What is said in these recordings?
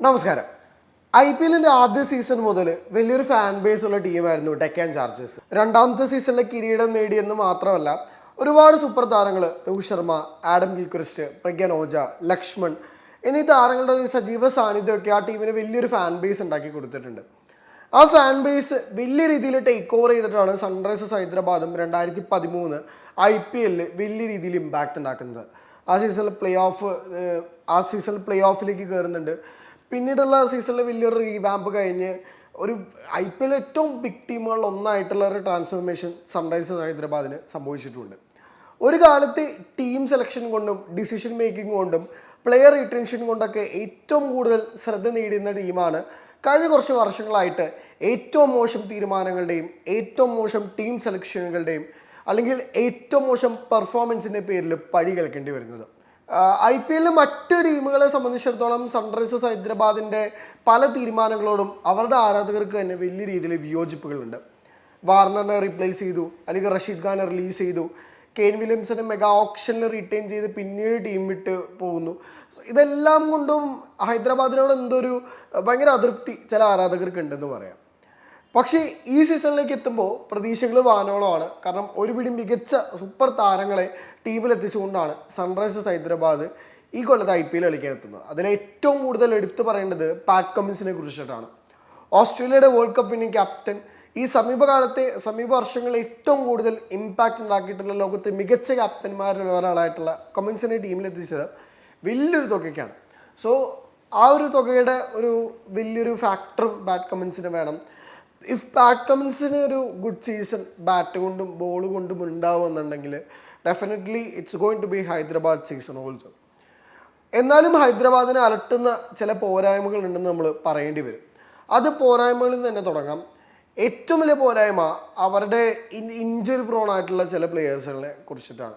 നമസ്കാരം. I P എല്ലിന്റെ ആദ്യ സീസൺ മുതൽ വലിയൊരു ഫാൻ ബേസ് ഉള്ള ടീമായിരുന്നു ഡെക്കാൻ ചാർജേഴ്സ്. രണ്ടാമത്തെ സീസണിലെ കിരീടം നേടിയെന്ന് മാത്രമല്ല ഒരുപാട് സൂപ്പർ താരങ്ങൾ രോഹിത് ശർമ്മ ആഡം ഗിൽക്രിസ്റ്റ് പ്രഗ്യാൻ ഓജ ലക്ഷ്മൺ എന്നീ താരങ്ങളുടെ ഒരു സജീവ സാന്നിധ്യമൊക്കെ ആ ടീമിന് വലിയൊരു ഫാൻ ബേസ് ഉണ്ടാക്കി കൊടുത്തിട്ടുണ്ട്. ആ ഫാൻ ബേസ് വലിയ രീതിയിൽ ടേക്ക് ഓവർ ചെയ്തിട്ടാണ് സൺറൈസേഴ്സ് ഹൈദരാബാദും രണ്ടായിരത്തി പതിമൂന്ന് ഐ പി എല്ലിൽ വലിയ രീതിയിൽ ഇമ്പാക്റ്റ് ഉണ്ടാക്കുന്നത്. ആ സീസണിൽ പ്ലേ ഓഫ് ആ സീസണിൽ പ്ലേ ഓഫിലേക്ക് കയറുന്നുണ്ട് പിന്നീടുള്ള സീസണിൽ വലിയൊരു റീവാമ്പ് കഴിഞ്ഞ് ഒരു ഐ പി എൽ ഏറ്റവും ബിഗ് ടീമുകളിൽ ഒന്നായിട്ടുള്ള ഒരു ട്രാൻസ്ഫോർമേഷൻ സൺറൈസേഴ്സ് ഹൈദരാബാദിന് സംഭവിച്ചിട്ടുണ്ട്. ഒരു കാലത്ത് ടീം സെലക്ഷൻ കൊണ്ടും ഡിസിഷൻ മേക്കിംഗ് കൊണ്ടും പ്ലെയർ റിട്ടൻഷൻ കൊണ്ടൊക്കെ ഏറ്റവും കൂടുതൽ ശ്രദ്ധ നേടിയുന്ന ടീമാണ് കഴിഞ്ഞ കുറച്ച് വർഷങ്ങളായിട്ട് ഏറ്റവും മോശം തീരുമാനങ്ങളുടെയും ഏറ്റവും മോശം ടീം സെലക്ഷനുകളുടെയും അല്ലെങ്കിൽ ഏറ്റവും മോശം പെർഫോമൻസിന്റെ പേരിൽ പഴി കേൾക്കേണ്ടി വരുന്നത്. ഐ പി എല്ലിൽ മറ്റ് ടീമുകളെ സംബന്ധിച്ചിടത്തോളം സൺറൈസേഴ്സ് ഹൈദരാബാദിന്റെ പല തീരുമാനങ്ങളോടും അവരുടെ ആരാധകർക്ക് തന്നെ വലിയ രീതിയിൽ വിയോജിപ്പുകളുണ്ട്. വാർണറിനെ റീപ്ലേസ് ചെയ്തു അല്ലെങ്കിൽ റഷീദ് ഖാനെ റിലീസ് ചെയ്തു. കെയിൻ വില്യംസിനെ മെഗാ ഓപ്ഷനിൽ റിട്ടേൺ ചെയ്ത് പിന്നീട് ടീം വിട്ട് പോകുന്നു. ഇതെല്ലാം കൊണ്ടും ഹൈദരാബാദിനോട് എന്തൊരു ഭയങ്കര അതൃപ്തി ചില ആരാധകർക്ക് ഉണ്ടെന്ന് പറയാം. പക്ഷേ ഈ സീസണിലേക്ക് എത്തുമ്പോൾ പ്രതീക്ഷകൾ വാനോളമാണ്. കാരണം ഒരു പിടി മികച്ച സൂപ്പർ താരങ്ങളെ ടീമിലെത്തിച്ചുകൊണ്ടാണ് സൺറൈസേഴ്സ് ഹൈദരാബാദ് ഈ കൊല്ലത്ത് ഐ പി എൽ കളിക്കാൻ എത്തുന്നത്. അതിൽ ഏറ്റവും കൂടുതൽ എടുത്തു പറയേണ്ടത് പാറ്റ് കമ്മിൻസിനെ കുറിച്ചിട്ടാണ്. ഓസ്ട്രേലിയയുടെ വേൾഡ് കപ്പ് വിന്നിംഗ് ക്യാപ്റ്റൻ ഈ സമീപകാലത്തെ സമീപ വർഷങ്ങളിൽ ഏറ്റവും കൂടുതൽ ഇമ്പാക്റ്റ് ഉണ്ടാക്കിയിട്ടുള്ള ലോകത്തെ മികച്ച ക്യാപ്റ്റന്മാരിൽ ഒരാളായിട്ടുള്ള കമ്മിൻസിനെ ടീമിലെത്തിച്ചത് വലിയൊരു തുകയ്ക്കാണ്. സോ ആ ഒരു തുകയുടെ ഒരു വലിയൊരു ഫാക്ടറും ബാറ്റ് കമ്മിൻസിന് വേണം. ഇഫ് പാറ്റ് കമ്മിൻസിന് ഒരു ഗുഡ് സീസൺ ബാറ്റ് കൊണ്ടും ബോൾ കൊണ്ടും ഉണ്ടാവുമെന്നുണ്ടെങ്കിൽ definitely it's going to be Hyderabad season also എന്നാലും ഹൈദരാബാദിനെ അലട്ടുന്ന ചില പോരായ്മകൾ ഉണ്ടെന്ന് നമ്മൾ പറയേണ്ടി വരും. അത് പോരായ്മകളിൽ തന്നെ തുടങ്ങാം. ഏറ്റവും വലിയ പോരായ്മ അവരുടെ ഇഞ്ചുറി പ്രോൺ ആയിട്ടുള്ള ചില പ്ലെയേഴ്സുകളെ കുറിച്ചിട്ടാണ്.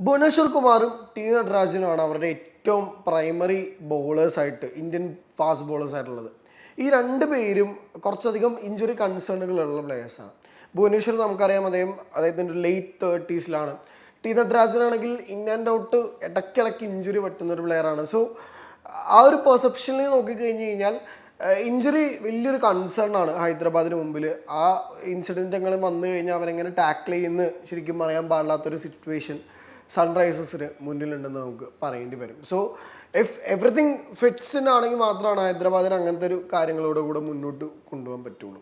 ഭുവനേശ്വർ കുമാറും ടി നടരാജനുമാണ് അവരുടെ ഏറ്റവും പ്രൈമറി ബോളേഴ്സായിട്ട് ഇന്ത്യൻ ഫാസ്റ്റ് ബോളേഴ്സ് ആയിട്ടുള്ളത്. ഈ രണ്ട് പേരും കുറച്ചധികം ഇഞ്ചുറി കൺസേണുകളുള്ള പ്ലെയേഴ്സാണ് ഭുവനേശ്വർ നമുക്കറിയാം അദ്ദേഹം അദ്ദേഹത്തിന്റെ ലേറ്റ് തേർട്ടീസിലാണ് ടി നടരാജനാണെങ്കിൽ ഇൻ ആൻഡ് ഔട്ട് ഇടയ്ക്കിടയ്ക്ക് ഇഞ്ചുറി പറ്റുന്ന ഒരു പ്ലെയറാണ് സോ ആ ഒരു പെർസെപ്ഷനിൽ നോക്കിക്കഴിഞ്ഞ് കഴിഞ്ഞാൽ ഇഞ്ചുറി വലിയൊരു കൺസേൺ ആണ് ഹൈദരാബാദിന് മുമ്പിൽ ആ ഇൻസിഡന്റ് അങ്ങനെ വന്നു കഴിഞ്ഞാൽ അവരെങ്ങനെ ടാക്കിൾ ചെയ്യുന്ന ശരിക്കും പറയാൻ പാടില്ലാത്തൊരു സിറ്റുവേഷൻ സൺറൈസേഴ്സിന് മുന്നിലുണ്ടെന്ന് നമുക്ക് പറയേണ്ടി വരും. സോ ഇഫ് എവറിത്തിങ് ഫിറ്റ്സിനാണെങ്കിൽ മാത്രമാണ് ഹൈദരാബാദിന് അങ്ങനത്തെ ഒരു കാര്യങ്ങളോട് കൂടെ മുന്നോട്ട് കൊണ്ടുപോകാൻ പറ്റുള്ളൂ.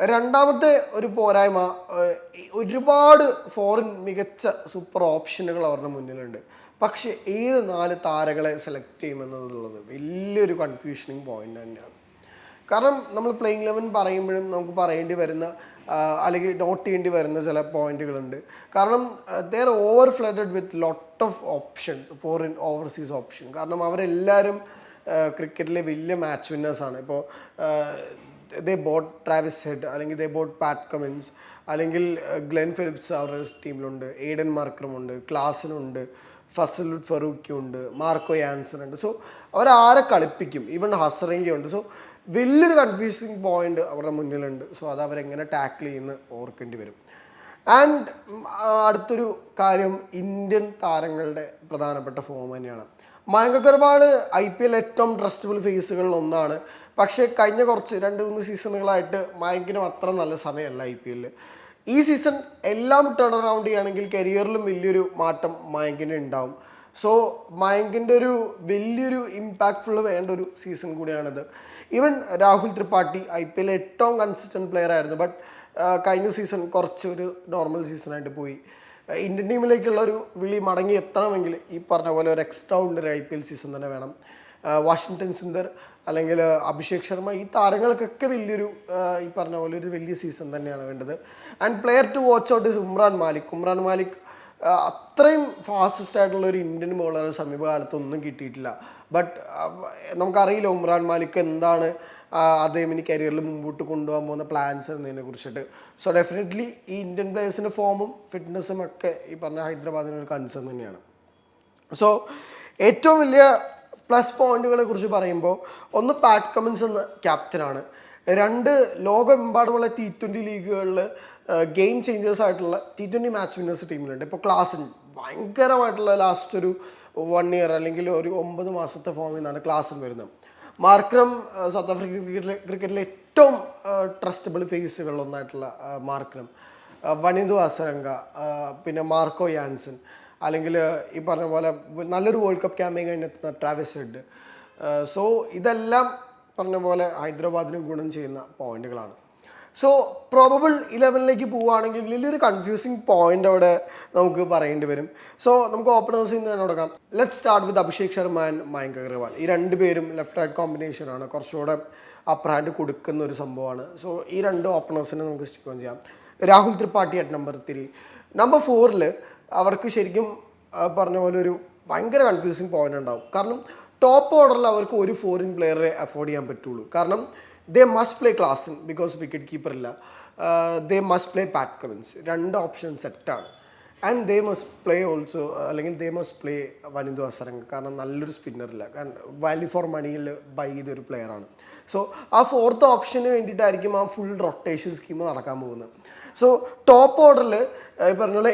രണ്ടാമത്തെ ഒരു പോരായ്മ ഒരുപാട് ഫോറിൻ മികച്ച സൂപ്പർ ഓപ്ഷനുകൾ അവരുടെ മുന്നിലുണ്ട്. പക്ഷേ ഏത് നാല് താരങ്ങളെ സെലക്ട് ചെയ്യുമെന്നുള്ളത് വലിയൊരു കൺഫ്യൂഷനിങ് പോയിന്റ് തന്നെയാണ്. കാരണം നമ്മൾ പ്ലേയിങ് ലെവൻ പറയുമ്പോഴും നമുക്ക് പറയേണ്ടി വരുന്ന അല്ലെങ്കിൽ നോട്ട് ചെയ്യേണ്ടി വരുന്ന ചില പോയിന്റുകളുണ്ട്. കാരണം there over flooded with lot of options foreign overseas option കാരണം അവരെല്ലാവരും ക്രിക്കറ്റിലെ വലിയ മാച്ച് വിന്നേഴ്സാണ് ഇപ്പോൾ ദേ ബോട്ട് ട്രാവിസ് ഹെഡ് അല്ലെങ്കിൽ ദേ ബോട്ട് പാറ്റ് കമിൻസ് അല്ലെങ്കിൽ ഗ്ലെൻ ഫിലിപ്സ് അവരുടെ ടീമിലുണ്ട് എയ്ഡൻ മാർക്കറുമുണ്ട് ക്ലാസിനുണ്ട് ഫസലുഡ് ഫറൂഖി ഉണ്ട് മാർക്കോ യാൻസൺ ഉണ്ട്. സോ അവരാരെ കളിപ്പിക്കും. ഈവൻ ഹസറേങ്കി ഉണ്ട്. സോ വലിയൊരു കൺഫ്യൂസിങ് പോയിന്റ് അവരുടെ മുന്നിലുണ്ട്. സോ അത് അവരെങ്ങനെ ടാക്കിൾ ചെയ്യുന്ന ഓർക്കേണ്ടി വരും. ആൻഡ് അടുത്തൊരു കാര്യം ഇന്ത്യൻ താരങ്ങളുടെ പ്രധാനപ്പെട്ട ഫോം തന്നെയാണ്. Mayank Agarwal I P L ഏറ്റവും ട്രസ്റ്റബിൾ ഫേസുകളിൽ ഒന്നാണ്. പക്ഷേ കഴിഞ്ഞ കുറച്ച് രണ്ട് മൂന്ന് സീസണുകളായിട്ട് മയങ്കിനും അത്ര നല്ല സമയമല്ല ഐ പി എല്ലിൽ ഈ സീസൺ എല്ലാം ടേൺ അറൗണ്ട് ചെയ്യുകയാണെങ്കിൽ കരിയറിലും വലിയൊരു മാറ്റം മയങ്കിന് ഉണ്ടാവും. സോ മയങ്കിന്റെ ഒരു വലിയൊരു ഇമ്പാക്റ്റ്ഫുൾ വേണ്ട ഒരു സീസൺ കൂടിയാണിത്. Even Rahul Tripathi I P എല്ലിൽ ഏറ്റവും കൺസിസ്റ്റന്റ് പ്ലെയർ ആയിരുന്നു. ബട്ട് കഴിഞ്ഞ സീസൺ കുറച്ചൊരു നോർമൽ സീസണായിട്ട് പോയി. ഇന്ത്യൻ ടീമിലേക്കുള്ള ഒരു വിളി മടങ്ങി എത്തണമെങ്കിൽ ഈ പറഞ്ഞ പോലെ ഒരു എക്സ്ട്രാ ഉണ്ട് ഐ പി എൽ സീസൺ തന്നെ വേണം. വാഷിങ്ടൺ സുന്ദർ അല്ലെങ്കിൽ അഭിഷേക് ശർമ്മ ഈ താരങ്ങൾക്കൊക്കെ വലിയൊരു ഈ പറഞ്ഞ പോലെ ഒരു വലിയ സീസൺ തന്നെയാണ് വേണ്ടത്. And player to watch out is Umran Malik Umran Malik അത്രയും ഫാസ്റ്റസ്റ്റ് ആയിട്ടുള്ള ഒരു ഇന്ത്യൻ ബോളർ സമീപകാലത്തൊന്നും കിട്ടിയിട്ടില്ല. ബട്ട് നമുക്കറിയില്ല ഉമ്രാൻ മാലിക് എന്താണ് അദ്ദേഹം ഇനി കരിയറിൽ മുമ്പോട്ട് കൊണ്ടുപോകാൻ പോകുന്ന പ്ലാൻസ് എന്നതിനെ കുറിച്ചിട്ട്. സോ ഡെഫിനറ്റ്ലി ഈ ഇന്ത്യൻ പ്ലേയേഴ്സിന്റെ ഫോമും ഫിറ്റ്നസ്സും ഒക്കെ ഈ പറഞ്ഞ ഹൈദരാബാദിന് ഒരു കൺസേൺ തന്നെയാണ്. സോ ഏറ്റവും വലിയ പ്ലസ് പോയിന്റുകളെ കുറിച്ച് പറയുമ്പോൾ ഒന്ന് പാറ്റ് കമിൻസ് എന്ന ക്യാപ്റ്റനാണ് രണ്ട് ലോകമെമ്പാടുമുള്ള ടി ട്വന്റി ലീഗുകളിൽ ഗെയിം ചേഞ്ചേഴ്സ് ആയിട്ടുള്ള ടി ട്വന്റി മാച്ച് വിന്നേഴ്സ് ടീമിലുണ്ട് ഇപ്പോൾ ക്ലാസ്സിൽ ഭയങ്കരമായിട്ടുള്ള ലാസ്റ്റ് ഒരു വൺ ഇയർ അല്ലെങ്കിൽ ഒരു ഒമ്പത് മാസത്തെ ഫോമിൽ നിന്നാണ് ക്ലാസ്സിൽ വരുന്നത്. മാർക്രം സൗത്ത് ആഫ്രിക്കൻ ക്രിക്കറ്റിലെ ക്രിക്കറ്റിലെ ഏറ്റവും ട്രസ്റ്റബിൾ ഫേസുകളിലൊന്നായിട്ടുള്ള മാർക്രം വനിതു അസരംഗ പിന്നെ മാർക്കോ യാൻസൺ അല്ലെങ്കിൽ ഈ പറഞ്ഞ പോലെ നല്ലൊരു വേൾഡ് കപ്പ് ക്യാമ്പയിൻ കഴിഞ്ഞെത്തുന്ന ട്രാവിസ് ഹെഡ്. സോ ഇതെല്ലാം പറഞ്ഞ പോലെ ഹൈദരാബാദിനും ഗുണം ചെയ്യുന്ന പോയിന്റുകളാണ്. സോ പ്രോബബിൾ ഇലവനിലേക്ക് പോവുകയാണെങ്കിൽ വലിയൊരു കൺഫ്യൂസിങ് പോയിന്റ് അവിടെ നമുക്ക് പറയേണ്ടി വരും. സോ നമുക്ക് ഓപ്പണേഴ്സിൽ നിന്ന് തന്നെ തുടങ്ങാം let start with Abhishek Sharma and Mayank Agarwal ഈ രണ്ട് പേരും ലെഫ്റ്റ് റൈറ്റ് കോമ്പിനേഷനാണ് കുറച്ചുകൂടെ അപ്പർ ഹാൻഡ് കൊടുക്കുന്ന ഒരു സംഭവമാണ്. സോ ഈ രണ്ട് ഓപ്പണേഴ്സിനെ നമുക്ക് സ്റ്റിക്കോൺ ചെയ്യാം. Rahul Tripathi at number three number ഫോറിൽ അവർക്ക് ശരിക്കും പറഞ്ഞ പോലെ ഒരു ഭയങ്കര കൺഫ്യൂസിങ് പോയിന്റ് ഉണ്ടാവും. കാരണം ടോപ്പ് ഓർഡറിൽ അവർക്ക് ഒരു ഫോറിൻ പ്ലെയറെ അഫോർഡ് ചെയ്യാൻ പറ്റുള്ളൂ. കാരണം they must play Klaasen because wicket keeper ഇല്ല. They must play Pat Cummins രണ്ട് ഓപ്ഷൻ സെറ്റാണ് and they must play also അല്ലെങ്കിൽ ദേ മസ്റ്റ് പ്ലേ വനിതു അസരംഗ്. കാരണം നല്ലൊരു സ്പിന്നറില്ല കാരണം വാല്യൂ ഫോർ മണിയിൽ ബൈ ചെയ്തൊരു പ്ലെയറാണ് സോ ആ ഫോർത്ത് ഓപ്ഷന് വേണ്ടിയിട്ടായിരിക്കും ആ ഫുൾ റൊട്ടേഷൻ സ്കീം നടക്കാൻ പോകുന്നത്. സോ ടോപ്പ് ഓർഡറിൽ ഈ പറഞ്ഞ പോലെ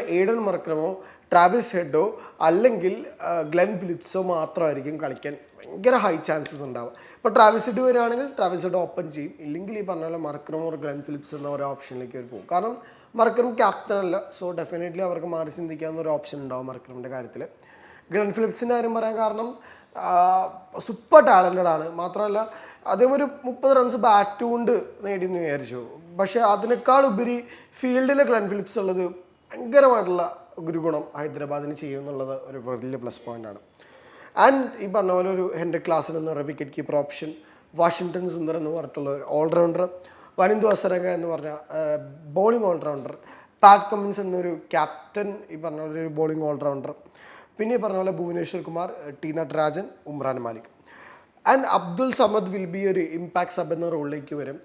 ട്രാവിസ് ഹെഡോ അല്ലെങ്കിൽ ഗ്ലെൻ ഫിലിപ്സോ മാത്രമായിരിക്കും കളിക്കാൻ ഭയങ്കര ഹൈ ചാൻസസ് ഉണ്ടാവുക. ഇപ്പോൾ ട്രാവിസ് ഹെഡ് വരികയാണെങ്കിൽ ട്രാവിസ് ഹെഡ് ഓപ്പൺ ചെയ്യും. ഇല്ലെങ്കിൽ ഈ പറഞ്ഞ പോലെ മർക്രമോ ഓർ ഗ്ലെൻ ഫിലിപ്സ് എന്ന ഒരു ഓപ്ഷനിലേക്ക് അവർ പോകും. കാരണം മറക്കണം ക്യാപ്റ്റൻ അല്ല. സോ ഡെഫിനറ്റ്ലി അവർക്ക് മാറി ചിന്തിക്കാവുന്ന ഒരു ഓപ്ഷൻ ഉണ്ടാവും മറക്കണമിന്റെ കാര്യത്തിൽ ഗ്ലെൻ ഫിലിപ്സിന്റെ കാര്യം പറയാൻ കാരണം സൂപ്പർ ടാലന്റഡ് ആണ്. മാത്രമല്ല അദ്ദേഹം ഒരു മുപ്പത് റൺസ് ബാറ്റ് കൊണ്ട് നേടിയെന്ന് വിചാരിച്ചു. പക്ഷേ അതിനേക്കാൾ ഉപരി ഫീൽഡിലെ ഗ്ലെൻ ഫിലിപ്സ് ഉള്ളത് ഭയങ്കരമായിട്ടുള്ള ഒരു ഗുണം ഹൈദരാബാദിന് ചെയ്യും എന്നുള്ളത് ഒരു വലിയ പ്ലസ് പോയിന്റ് ആണ് ആൻഡ് ഈ പറഞ്ഞ പോലെ ഒരു ഹെൻറി ക്ലാസ്സിൽ എന്ന് പറയുന്ന wicket keeper option Washington Sundar എന്ന് പറഞ്ഞിട്ടുള്ള ഒരു ഓൾറൗണ്ടർ വനിന്ദു അസരംഗ എന്ന് പറഞ്ഞ ബോളിംഗ് ഓൾറൗണ്ടർ പാറ്റ് കമ്മിൻസ് എന്നൊരു ക്യാപ്റ്റൻ ഈ പറഞ്ഞ പോലെ ഒരു ബോളിംഗ് ഓൾറൗണ്ടർ പിന്നെ ഈ പറഞ്ഞ പോലെ Bhuvneshwar Kumar T Natarajan Umran Malik. And Abdul Samad will be ഒരു ഇമ്പാക്ട് സബ് എന്ന റോളിലേക്ക് വരും.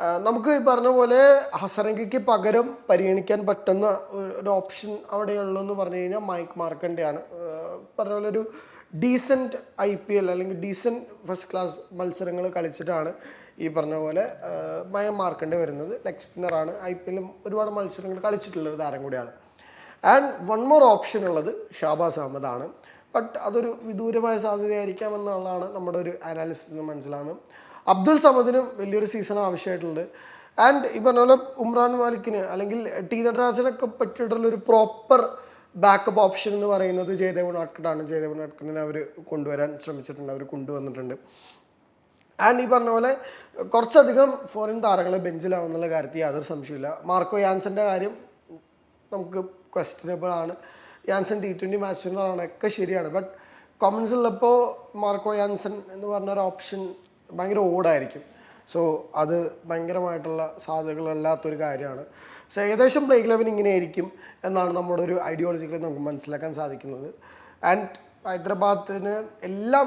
നമുക്ക് ഈ പറഞ്ഞ പോലെ ഹസരംഗയ്ക്ക് പകരം പരിഗണിക്കാൻ പറ്റുന്ന ഒരു- ഓപ്ഷൻ അവിടെയുള്ളൂ എന്ന് പറഞ്ഞു കഴിഞ്ഞാൽ മൈക്ക് മാർക്കന്റെയാണ്. പറഞ്ഞ പോലെ ഒരു ഡീസന്റ് ഐ പി എൽ അല്ലെങ്കിൽ ഡീസന്റ് ഫസ്റ്റ് ക്ലാസ് മത്സരങ്ങൾ കളിച്ചിട്ടാണ് ഈ പറഞ്ഞ പോലെ മയം മാർക്കണ്ടേ വരുന്നത്. ലെഗ് സ്പിന്നറാണ് ഐ പി എല്ലും ഒരുപാട് മത്സരങ്ങൾ കളിച്ചിട്ടുള്ള ഒരു താരം കൂടിയാണ്. ആൻഡ് വൺ മോർ ഓപ്ഷൻ ഉള്ളത് ഷാബാസ് അഹമ്മദ് ആണ് ബട്ട് അതൊരു വിദൂരമായ സാധ്യതയായിരിക്കാം എന്നുള്ളതാണ് നമ്മുടെ ഒരു അനാലിസിസ് മനസ്സിലാകുന്നത് അബ്ദുൽ സമദിനും വലിയൊരു സീസൺ ആവശ്യമായിട്ടുണ്ട്. ആൻഡ് ഈ പറഞ്ഞ പോലെ ഉമ്രാൻ മാലിക്കിന് അല്ലെങ്കിൽ ടി നടരാജനൊക്കെ പറ്റിയിട്ടുള്ള ഒരു പ്രോപ്പർ ബാക്കപ്പ് ഓപ്ഷൻ എന്ന് പറയുന്നത് ജയദേവ് നാട്ടാണ് ജയദേവ് നാട്ടിനെ അവർ കൊണ്ടുവരാൻ ശ്രമിച്ചിട്ടുണ്ട്. അവർ കൊണ്ടുവന്നിട്ടുണ്ട്. ആൻഡ് ഈ പറഞ്ഞ പോലെ കുറച്ചധികം ഫോറിൻ താരങ്ങൾ ബെഞ്ചിലാവുന്നുള്ള കാര്യത്തിൽ യാതൊരു സംശയമില്ല മാർക്കോ യാൻസന്റെ കാര്യം നമുക്ക് ക്വസ്റ്റനബിൾ ആണ്. യാൻസൺ ടി ട്വന്റി മാച്ച് ഒക്കെ ശരിയാണ്. ബട്ട് കോമൺസ് ഉള്ളപ്പോൾ മാർക്കോ യാൻസൺ എന്ന് പറഞ്ഞ ഒരു ഓപ്ഷൻ ഭയങ്കര ഓടായിരിക്കും. സോ അത് ഭയങ്കരമായിട്ടുള്ള സാധ്യതകളല്ലാത്തൊരു കാര്യമാണ്. സോ ഏകദേശം പ്ലേ ലെവൻ ഇങ്ങനെയായിരിക്കും എന്നാണ് നമ്മുടെ ഒരു ഐഡിയോളജിക്കലി നമുക്ക് മനസ്സിലാക്കാൻ സാധിക്കുന്നത്. ആൻഡ് ഹൈദരാബാദിന് എല്ലാം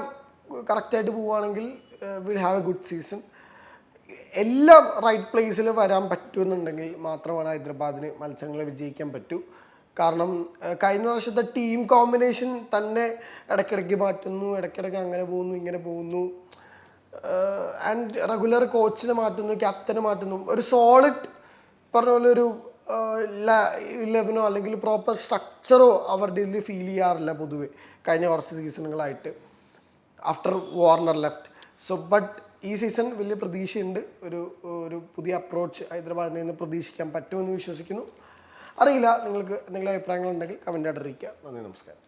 കറക്റ്റായിട്ട് പോവുകയാണെങ്കിൽ will have a good season എല്ലാം റൈറ്റ് പ്ലേസിൽ വരാൻ പറ്റുമെന്നുണ്ടെങ്കിൽ മാത്രമാണ് ഹൈദരാബാദിന് മത്സരങ്ങളെ വിജയിക്കാൻ പറ്റൂ. കാരണം കഴിഞ്ഞ വർഷത്തെ ടീം കോമ്പിനേഷൻ തന്നെ ഇടയ്ക്കിടയ്ക്ക് മാറ്റുന്നു ഇടയ്ക്കിടയ്ക്ക് അങ്ങനെ പോകുന്നു ഇങ്ങനെ പോകുന്നു. ആൻഡ് റെഗുലർ കോച്ചിനെ മാറ്റുന്നു ക്യാപ്റ്റനെ മാറ്റുന്നു. ഒരു സോളിഡ് പറഞ്ഞ പോലെ ഒരു ഇലവനോ അല്ലെങ്കിൽ പ്രോപ്പർ സ്ട്രക്ചറോ അവരുടെ ഇതിൽ ഫീൽ ചെയ്യാറില്ല പൊതുവെ കഴിഞ്ഞ കുറച്ച് സീസണുകളായിട്ട് after Warner left so but ഈ സീസൺ വലിയ പ്രതീക്ഷയുണ്ട്. ഒരു ഒരു പുതിയ അപ്രോച്ച് ഹൈദരാബാദിൽ നിന്ന് പ്രതീക്ഷിക്കാൻ പറ്റുമെന്ന് വിശ്വസിക്കുന്നു. അറിയില്ല നിങ്ങൾക്ക് നിങ്ങളുടെ അഭിപ്രായങ്ങളുണ്ടെങ്കിൽ കമന്റായിട്ട് അറിയിക്കുക. നന്ദി നമസ്കാരം.